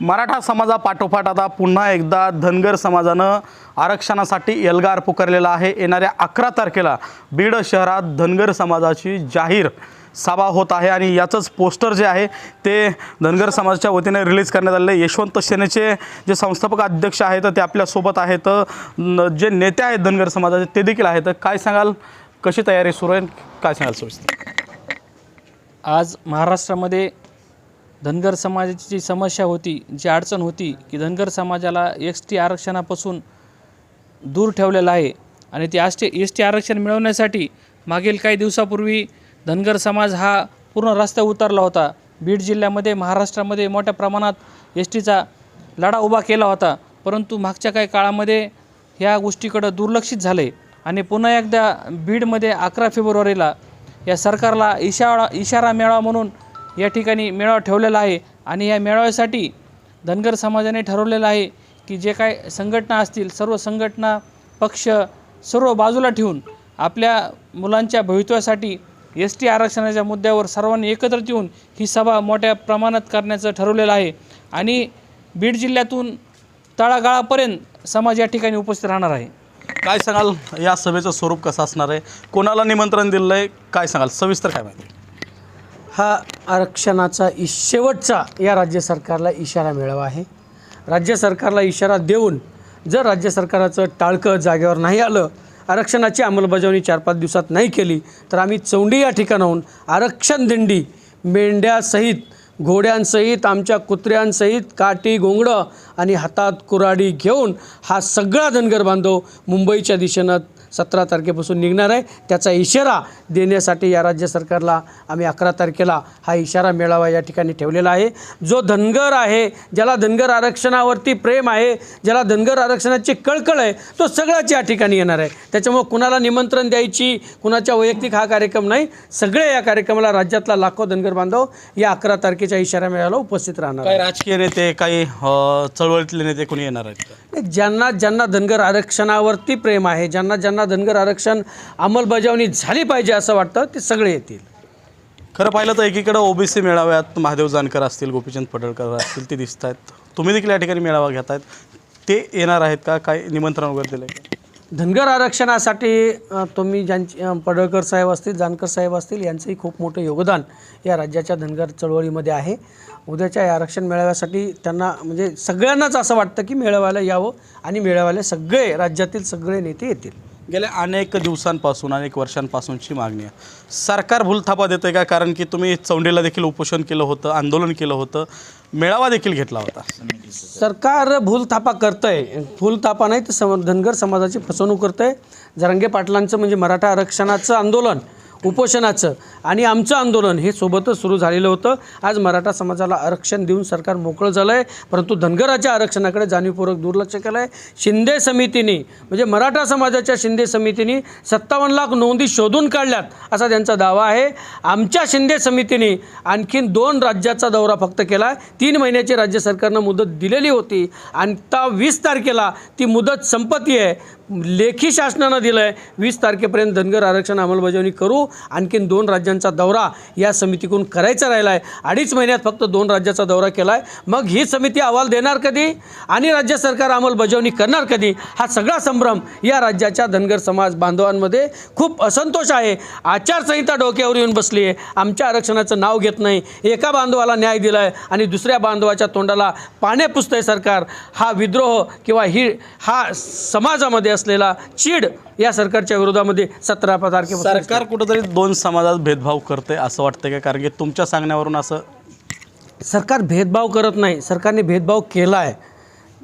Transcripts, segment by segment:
मराठा समाजापाठोपाठ आता पुन्हा एकदा धनगर समाजानं आरक्षणासाठी एल्गार पुकारलेला आहे. येणाऱ्या अकरा तारखेला बीड शहरात धनगर समाजाची जाहीर सभा होत आहे आणि याचंच पोस्टर जे आहे ते धनगर समाजाच्या वतीने रिलीज करण्यात आलेलं आहे. यशवंत सेनेचे जे संस्थापक अध्यक्ष आहेत ते आपल्यासोबत आहेत. जे नेते आहेत धनगर समाजाचे ते देखील आहेत. काय सांगाल? कशी तयारी सुरू आहे? काय सांगाल? सविस्तर. आज महाराष्ट्रामध्ये धनगर समाजाची जी समस्या होती जी अडचण होती की धनगर समाजाला एस टी आरक्षणापासून दूर ठेवलेलं आहे आणि ते एस टी एस टी आरक्षण मिळवण्यासाठी मागील काही दिवसापूर्वी धनगर समाज हा पूर्ण रस्त्यावर उतरला होता. बीड जिल्ह्यामध्ये महाराष्ट्रामध्ये मोठ्या प्रमाणात एस टीचा लढा उभा केला होता. परंतु मागच्या काही काळामध्ये ह्या गोष्टीकडं दुर्लक्षित झाले आणि पुन्हा एकदा बीडमध्ये अकरा फेब्रुवारीला या सरकारला इशारा इशारा मेळावा म्हणून या ठिकाणी मेळावा ठेवलेला आहे आणि या मेळाव्यासाठी धनगर समाजाने ठरवलेलं आहे की जे काय संघटना असतील सर्व संघटना पक्ष सर्व बाजूला ठेवून आपल्या मुलांच्या भवितव्यासाठी एस टी आरक्षणाच्या मुद्द्यावर सर्वांनी एकत्रित येऊन ही सभा मोठ्या प्रमाणात करण्याचं ठरवलेलं आहे. आणि बीड जिल्ह्यातून तळागाळापर्यंत समाज या ठिकाणी उपस्थित राहणार आहे. काय सांगाल? या सभेचं स्वरूप कसं असणार आहे? कोणाला निमंत्रण दिलं आहे काय सांगाल? सविस्तर काय माहिती? हा आरक्षणाचा इ शेवटचा या राज्य सरकारला इशारा मिळावा आहे. राज्य सरकारला इशारा देऊन जर राज्य सरकाराचं टाळकं जागेवर नाही आलं आरक्षणाची अंमलबजावणी चार पाच दिवसात नाही केली तर आम्ही चौंडी या ठिकाणाहून आरक्षण दिंडी मेंढ्यासहित घोड्यांसहित आमच्या कुत्र्यांसहित काठी घोंगडं आणि हातात कुऱ्हाडी घेऊन हा सगळा धनगर बांधव मुंबईच्या दिशेनं सतरा तारखेपासून निघणार आहे. त्याचा इशारा देण्यासाठी या राज्य सरकारला आम्ही अकरा तारखेला हा इशारा मेळावा या ठिकाणी ठेवलेला आहे. जो धनगर आहे ज्याला धनगर आरक्षणावरती प्रेम आहे ज्याला धनगर आरक्षणाची कळकळ आहे तो सगळाच या ठिकाणी येणार आहे. त्याच्यामुळं कुणाला निमंत्रण द्यायची कुणाच्या वैयक्तिक हा कार्यक्रम नाही सगळे या कार्यक्रमाला राज्यातला लाखो धनगर बांधव या अकरा तारखेच्या इशारा मेळाव्याला उपस्थित राहणार राजकीय नेते काही चळवळीतले नेते कोणी येणार आहेत? ज्यांना ज्यांना धनगर आरक्षणावरती प्रेम आहे ज्यांना ज्यांना धनगर आरक्षण अंमलबजावणी झाली पाहिजे असं वाटतं ते सगळे येतील. खरं पाहिलं तर एकीकडे ओबीसी मेळाव्यात महादेव जानकर असतील गोपीचंद पडळकर असतील ते दिसत आहेत तुम्ही देखील या ठिकाणी मेळावा घेत आहेत ते येणार आहेत का? काय निमंत्रण वगैरे दिलं आहे धनगर आरक्षणासाठी तुम्ही ज्यांची पडळकर साहेब असतील जानकर साहेब असतील यांचंही खूप मोठं योगदान या राज्याच्या धनगर चळवळीमध्ये आहे. उद्याच्या या आरक्षण मेळाव्यासाठी त्यांना म्हणजे सगळ्यांनाच असं वाटतं की मेळाव्याला यावं आणि मेळाव्याला सगळे राज्यातील सगळे नेते येतील. गेल्या अनेक दिवसांपासून अनेक वर्षांपासूनची मागणी आहे. सरकार भूलथापा देतं का? कारण की तुम्ही चौंडीला देखील उपोषण केलं होतं आंदोलन केलं होतं मेळावा देखील घेतला होता. सरकार भूलथापा करतंय. भूलथापा नाही तर सम धनगर समाजाची फसवणूक करतंय. जरांगे पाटलांचं म्हणजे मराठा आरक्षणाचं आंदोलन उपोषणाचं. आणि आमचं आंदोलन हे सोबतच सुरू झालेलं होतं. आज मराठा समाजाला आरक्षण देऊन सरकार मोकळं झालं आहे परंतु धनगराच्या आरक्षणाकडे जाणीवपूर्वक दुर्लक्ष केलं आहे शिंदे समितीने म्हणजे मराठा समाजाच्या शिंदे समितीने सत्तावन्न लाख नोंदी शोधून काढल्यात असा त्यांचा दावा आहे. आमच्या शिंदे समितीने आणखीन दोन राज्याचा दौरा फक्त केला. आहे तीन महिन्याची राज्य सरकारनं मुदत दिलेली होती. आणि त्या वीस तारखेला ती मुदत संपत्ती आहे. लेखी शासनानं दिलं आहे वीस तारखेपर्यंत धनगर आरक्षण अंमलबजावणी करू आणखीन दोन राज्यांचा दौरा या समितीकडून करायचा राहिला आहे अडीच महिन्यात फक्त दोन राज्याचा दौरा केला आहे मग ही समिती अहवाल देणार कधी? आणि राज्य सरकार अंमलबजावणी करणार कधी? हा सगळा संभ्रम या राज्याच्या धनगर समाज बांधवांमध्ये खूप असंतोष आहे. आचारसंहिता डोक्यावर येऊन बसली आहे आमच्या आरक्षणाचं नाव घेत नाही. एका बांधवाला न्याय दिला आहे आणि दुसऱ्या बांधवाच्या तोंडाला पाने पुसतंय सरकार. हा विद्रोह किंवा ही हा समाजामध्ये असलेला चीड या सरकारच्या विरोधामध्ये सतरा तारखेपासून सरकार कुठंतरी दोन समाजात भेदभाव करते असं वाटतं का? कारण की तुमच्या सांगण्यावरून असं सरकार भेदभाव करत नाही. सरकारने भेदभाव केला आहे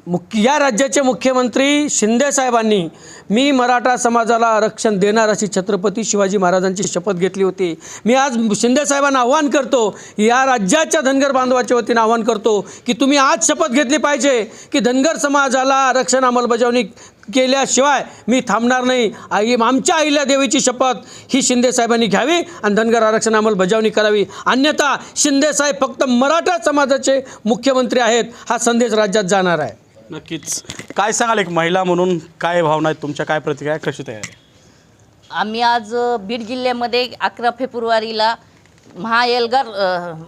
मुख्य या राज्याचे मुख्यमंत्री शिंदे साहेबांनी मी मराठा समाजाला आरक्षण देणार अशी छत्रपती शिवाजी महाराजांची शपथ घेतली होती. मी आज शिंदे साहेबांना आव्हान करतो या राज्याच्या धनगर बांधवाच्या वतीनं आव्हान करतो की तुम्ही आज शपथ घेतली पाहिजे की धनगर समाजाला आरक्षण अंमलबजावणी केल्याशिवाय मी थांबणार नाही. आई आमच्या अहिल्या देवीची शपथ ही शिंदे साहेबांनी घ्यावी आणि धनगर आरक्षण अंमलबजावणी करावी. अन्यथा शिंदे साहेब फक्त मराठा समाजाचे मुख्यमंत्री आहेत हा संदेश राज्यात जाणार आहे. नक्कीच. काय सांगाल एक महिला म्हणून? काय भावना आहेत तुमच्या? काय प्रतिक्रिया? कशी तयारी आहे? आम्ही आज बीड जिल्ह्यामध्ये अकरा फेब्रुवारीला महाएल्गार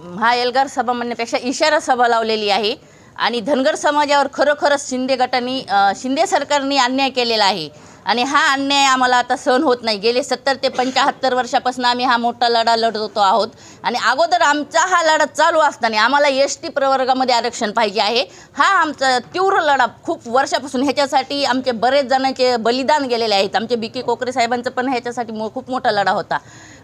महाएल्गार सभा म्हणण्यापेक्षा इशारा सभा लावलेली आहे. आणि धनगर समाजावर खरोखरच शिंदे गटांनी शिंदे सरकारने अन्याय केलेला आहे. आणि हा अन्याय आम्हाला आता सहन होत नाही. गेले सत्तर ते पंच्याहत्तर वर्षापासून आम्ही हा मोठा लढा लढवतो आहोत. आणि अगोदर आमचा हा लढा चालू असताना आम्हाला एस टी प्रवर्गामध्ये आरक्षण पाहिजे आहे. हा आमचा तीव्र लढा खूप वर्षापासून ह्याच्यासाठी आमचे बरेच जणांचे बलिदान गेलेले आहेत. आमचे बी के कोकरे साहेबांचं पण ह्याच्यासाठी मो खूप मोठा लढा होता.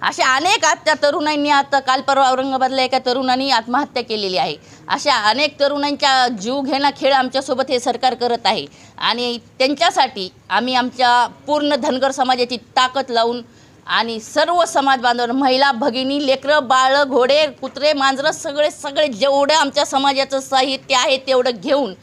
अशा अनेक आजच्या तरुणांनी आता काल परवा औरंगाबादला एका तरुणांनी आत्महत्या केलेली आहे. अशा अनेक तरुणांच्या जीव घेणा खेळ आमच्यासोबत हे सरकार करत आहे. आणि त्यांच्यासाठी आम्ही आमच्या पूर्ण धनगर समाजाची ताकद लावून आणि सर्व समाज बांधव महिला भगिनी लेकरं बाळं घोडे कुत्रे मांजरं सगळे सगळे जेवढं आमच्या समाजाचं साहित्य आहे तेवढं घेऊन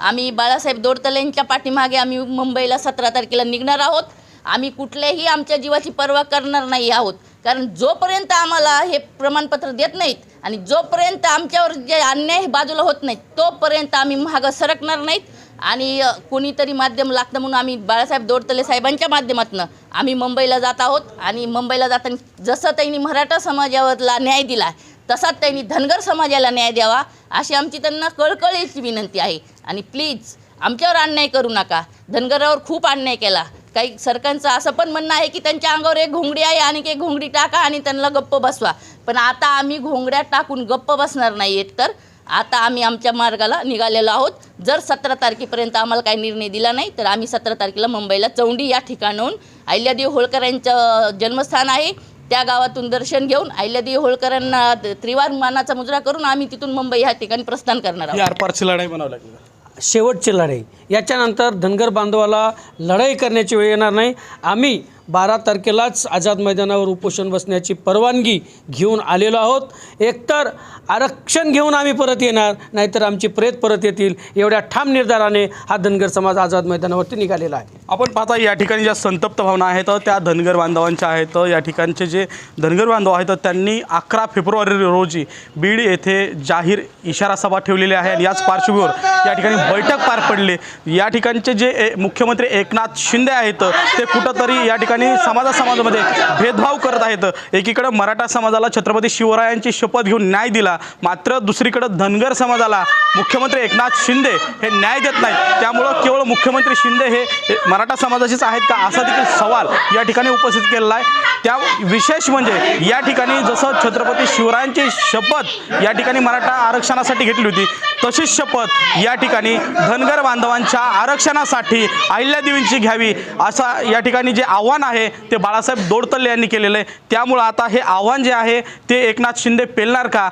आम्ही बाळासाहेब दोडतलेंच्या पाठीमागे आम्ही मुंबईला सतरा तारखेला निघणार आहोत. आम्ही कुठल्याही आमच्या जीवाची पर्वा करणार नाही आहोत. कारण जोपर्यंत आम्हाला हे प्रमाणपत्र देत नाहीत आणि जोपर्यंत आमच्यावर जे अन्याय हे बाजूला होत नाहीत तोपर्यंत आम्ही मागं सरकणार नाहीत. आणि कोणीतरी माध्यम लागतं म्हणून आम्ही बाळासाहेब दोडतले साहेबांच्या माध्यमातून आम्ही मुंबईला जात आहोत. आणि मुंबईला जाताना जसं त्यांनी मराठा समाजावरला न्याय दिला तसाच त्यांनी धनगर समाजाला न्याय द्यावा अशी आमची त्यांना कळकळीची विनंती आहे. आणि प्लीज आमच्यावर अन्याय करू नका. धनगरावर खूप अन्याय केला. काही सरकारचं असं पण म्हणणं आहे की त्यांच्या अंगावर एक घोंगडी आहे आणि एक घोंगडी टाका आणि त्यांना गप्प बसवा. पण आता आम्ही घोंगड्या टाकून गप्प बसणार नाही आहेत तर आता आम्ही आमच्या मार्गाला निघालेलो आहोत. जर सतरा तारखेपर्यंत आम्हाला काही निर्णय दिला नाही तर आम्ही सतरा तारखेला मुंबईला चौंडी या ठिकाणाहून अहिल्यादेवी होळकर यांचं जन्मस्थान आहे. त्या गावातून दर्शन घेऊन अहिल्यादेवी होळकरांना त्रिवार मानाचा मुजरा करून आम्ही तिथून मुंबई ह्या ठिकाणी प्रस्थान करणार आहोत. लढाई म्हणावं लागेल. शेवटची लढाई. याच्यानंतर धनगर बांधवाला लढाई करण्याची वेळ येणार नाही. आम्ही बारा तारखेलाच आझाद मैदानावर उपोषण बसण्याची परवानगी घेऊन आलेलो आहोत. एकतर आरक्षण घेऊन आम्ही परत येणार नाहीतर आमची प्रेत परत येतील एवढ्या ठाम निर्धाराने हा धनगर समाज आझाद मैदानावरती निघालेला आहे. आपण पाहता या ठिकाणी ज्या संतप्त भावना आहेत त्या धनगर बांधवांच्या आहेत. या ठिकाणचे जे धनगर बांधव आहेत त्यांनी अकरा फेब्रुवारी रोजी बीड येथे जाहीर इशारा सभा ठेवलेली आहे आणि याच पार्श्वभूमीवर या ठिकाणी बैठक पार पडली. या ठिकाणचे जे ए- मुख्यमंत्री एकनाथ शिंदे आहेत ते कुठंतरी या ठिकाणी समाजा समाजामध्ये भेदभाव करत आहेत. एकीकडे मराठा समाजाला छत्रपती शिवरायांची शपथ घेऊन न्याय दिला मात्र दुसरीकडे धनगर समाजाला मुख्यमंत्री एकनाथ शिंदे हे न्याय देत नाहीत. त्यामुळं केवळ मुख्यमंत्री शिंदे हे मराठा समाजाचेच आहेत का? असा देखील सवाल या ठिकाणी उपस्थित केलेला आहे. त्या विशेष म्हणजे या ठिकाणी जसं छत्रपती शिवरायांची शपथ या ठिकाणी मराठा आरक्षणासाठी घेतली होती तशीच शपथ या ठिकाणी धनगर बांधवांच्या आरक्षणासाठी अहिल्यादेवींची घ्यावी असा या ठिकाणी जे आव्हान आहे ते बाळासाहेब दोडतल्ले यांनी केलेलं आहे. त्यामुळं आता हे आव्हान जे आहे ते एकनाथ शिंदे पेलणार का?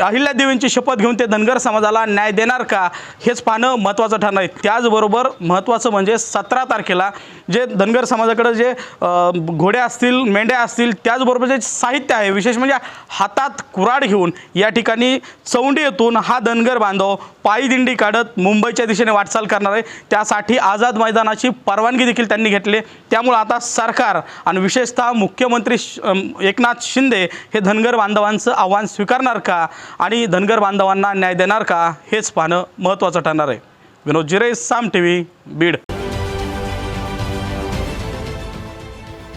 अहिल्यादेवींची शपथ घेऊन ते धनगर समाजाला न्याय देणार का? हेच पाहणं महत्त्वाचं ठरणार आहे. त्याचबरोबर महत्त्वाचं म्हणजे सतरा तारखेला जे धनगर समाजाकडे जे घोडे घोड्या असतील मेंढ्या असतील त्याचबरोबर जे साहित्य आहे विशेष म्हणजे हातात कुऱ्हाड घेऊन या ठिकाणी चौंडी येथून हा धनगर बांधव पायी दिंडी काढत मुंबईच्या दिशेने वाटचाल करणार आहे. त्यासाठी आझाद मैदानाची परवानगी देखील त्यांनी घेतली. त्यामुळं आता सरकार आणि विशेषतः मुख्यमंत्री श- एकनाथ शिंदे हे धनगर बांधवांचं आव्हान स्वीकारणार का? आणि धनगर बांधवांना न्याय देणार का? हेच पाहणं महत्त्वाचं ठरणार आहे. विनोद जिरे साम टी व्ही बीड.